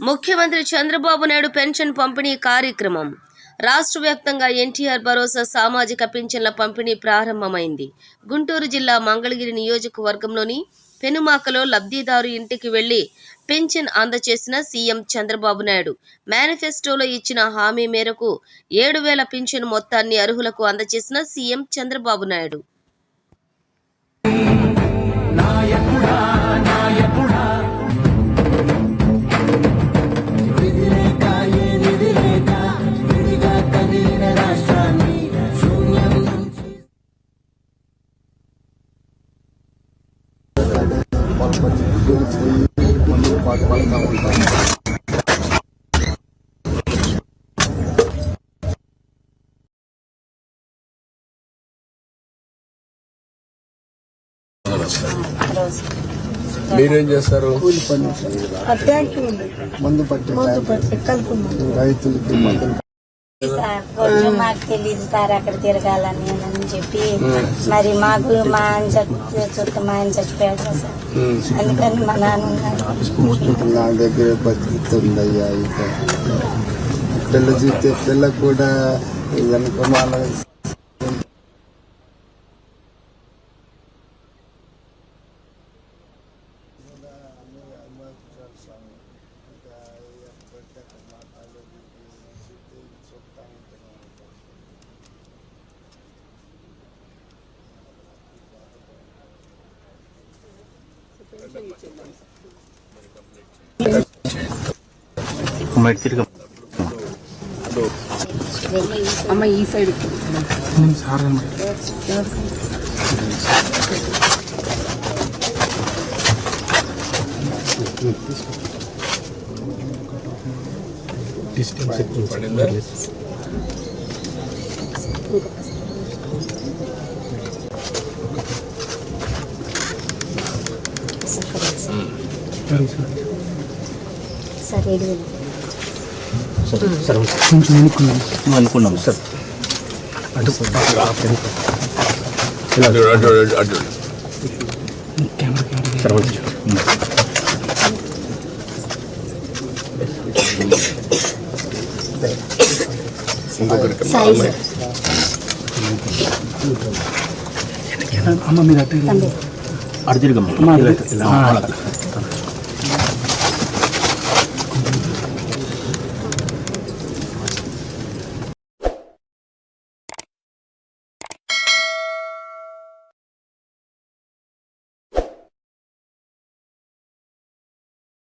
ముఖ్యమంత్రి చంద్రబాబు నాయుడు పెన్షన్ పంపిణీ కార్యక్రమం. రాష్ట్ర వ్యాప్తంగా ఎన్టీఆర్ భరోసా సామాజిక పింఛన్ల పంపిణీ ప్రారంభమైంది. గుంటూరు జిల్లా మంగళగిరి నియోజకవర్గంలోని పెనుమాకలో లబ్ధిదారు ఇంటికి వెళ్ళి పెన్షన్ అందజేసిన సీఎం చంద్రబాబు నాయుడు. మేనిఫెస్టోలో ఇచ్చిన హామీ మేరకు ఏడు వేల పింఛన్ మొత్తాన్ని అర్హులకు అందజేసిన సీఎం చంద్రబాబు నాయుడు. మీరేం చేస్తారు? అత్యాకి ఉంది. మందు పట్టి మందు పట్టి మందు రైతులకి మందులు సార్ కొంచెం మాకు తెలియదు సార్ అక్కడ తిరగాలని అని చెప్పి. మరి మాకు మా ఆయన చుట్టూ మా ఆయన చచ్చిపోయాడు సార్. అందుకని మా నాన్న. నా దగ్గర బతుకుతుందయ్యా ఇక. పిల్ల చూస్తే పిల్ల కూడా వెనక వాళ్ళ అమ్మ ఈ సైడ్. పడిందా సార్ ఏడు వేలు. అనుకున్నాం సార్. అటు సాయి అమ్మ మీరు అటు అటు తిరగమ్మ.